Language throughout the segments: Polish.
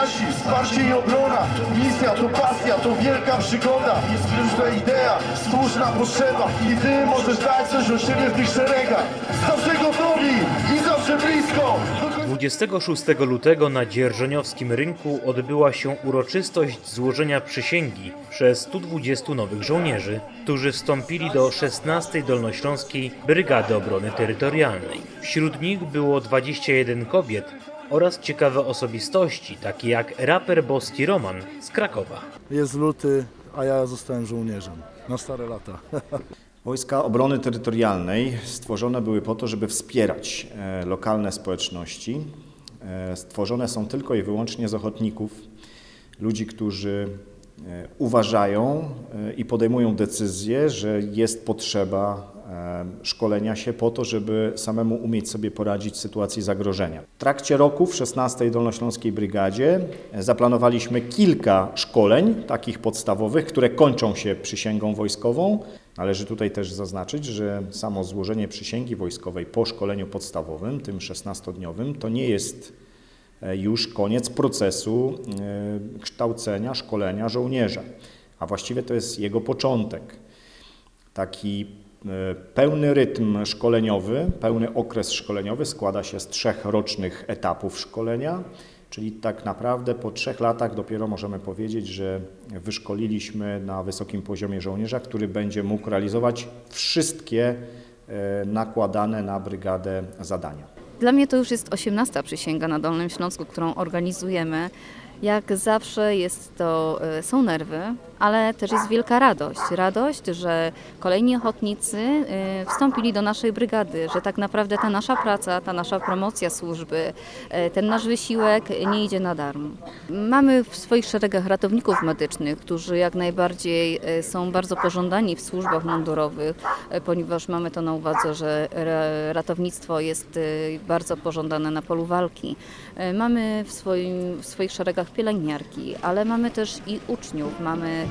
nasi, wsparcie i obrona. Misja to pasja, to wielka przygoda. Słuszna idea, słuszna potrzeba I ty możesz dać coś o siebie w tych szeregach. Zawsze gotowi i zawsze blisko. 26 lutego na Dzierżoniowskim Rynku odbyła się uroczystość złożenia przysięgi przez 120 nowych żołnierzy, którzy wstąpili do 16 Dolnośląskiej Brygady Obrony Terytorialnej. Wśród nich było 21 kobiet oraz ciekawe osobistości, takie jak raper Boski Roman z Krakowa. Jest luty, a ja zostałem żołnierzem na stare lata. Wojska Obrony Terytorialnej stworzone były po to, żeby wspierać e, lokalne społeczności. E, Stworzone są tylko i wyłącznie z ochotników, ludzi, którzy e, uważają i podejmują decyzję, że jest potrzeba szkolenia się po to, żeby samemu umieć sobie poradzić w sytuacji zagrożenia. W trakcie roku w 16 Dolnośląskiej Brygadzie e, zaplanowaliśmy kilka szkoleń, takich podstawowych, które kończą się przysięgą wojskową. Należy tutaj też zaznaczyć, że samo złożenie przysięgi wojskowej po szkoleniu podstawowym, tym 16-dniowym, to nie jest e, już koniec procesu e, kształcenia, szkolenia żołnierza, a właściwie to jest jego początek. Taki pełny rytm szkoleniowy, pełny okres szkoleniowy składa się z trzech rocznych etapów szkolenia, czyli tak naprawdę po trzech latach dopiero możemy powiedzieć, że wyszkoliliśmy na wysokim poziomie żołnierza, który będzie mógł realizować wszystkie e, nakładane na brygadę zadania. Dla mnie to już jest 18 przysięga na Dolnym Śląsku, którą organizujemy. Jak zawsze jest to, e, są nerwy, ale też jest wielka radość. Radość, że kolejni ochotnicy e, wstąpili do naszej brygady, że tak naprawdę ta nasza praca, ta nasza promocja służby, e, ten nasz wysiłek nie idzie na darmo. Mamy w swoich szeregach ratowników medycznych, którzy jak najbardziej e, są bardzo pożądani w służbach mundurowych, ponieważ mamy to na uwadze, że ra- ratownictwo jest bardzo pożądane na polu walki. Mamy w, swoim, w swoich szeregach pielęgniarki, ale mamy też i uczniów, mamy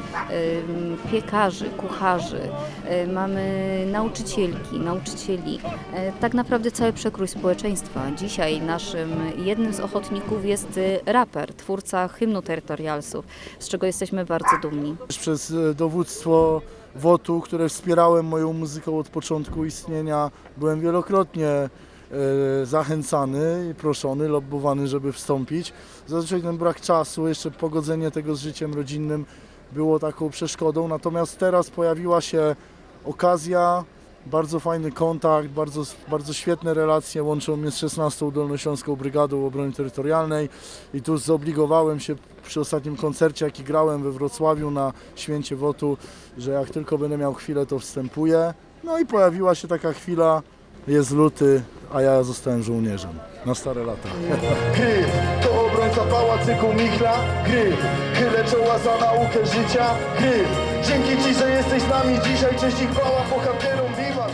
piekarzy, kucharzy, e, mamy nauczycielki, nauczycieli. E, Tak naprawdę cały przekrój społeczeństwa. Dzisiaj naszym jednym z ochotników jest raper, twórca hymnu terytorialsów, z czego jesteśmy bardzo dumni. Przez dowództwo WOT-u, które wspierałem moją muzyką od początku istnienia, byłem wielokrotnie zachęcany proszony, lobbowany, żeby wstąpić. Zazwyczaj ten brak czasu, jeszcze pogodzenie tego z życiem rodzinnym było taką przeszkodą, natomiast teraz pojawiła się okazja, bardzo fajny kontakt, bardzo, bardzo świetne relacje łączą mnie z 16 Dolnośląską Brygadą Obrony Terytorialnej i tu zobligowałem się przy ostatnim koncercie, jaki grałem we Wrocławiu na Święcie Wotu, że jak tylko będę miał chwilę, to wstępuję. No i pojawiła się taka chwila, jest luty, a ja zostałem żołnierzem na stare lata. Gry, to obrońca pałacyku Michla Gry, chylę czoła za naukę życia. Gry, dzięki Ci, że jesteś z nami dzisiaj. Cześć i chwała bohaterom, wiwat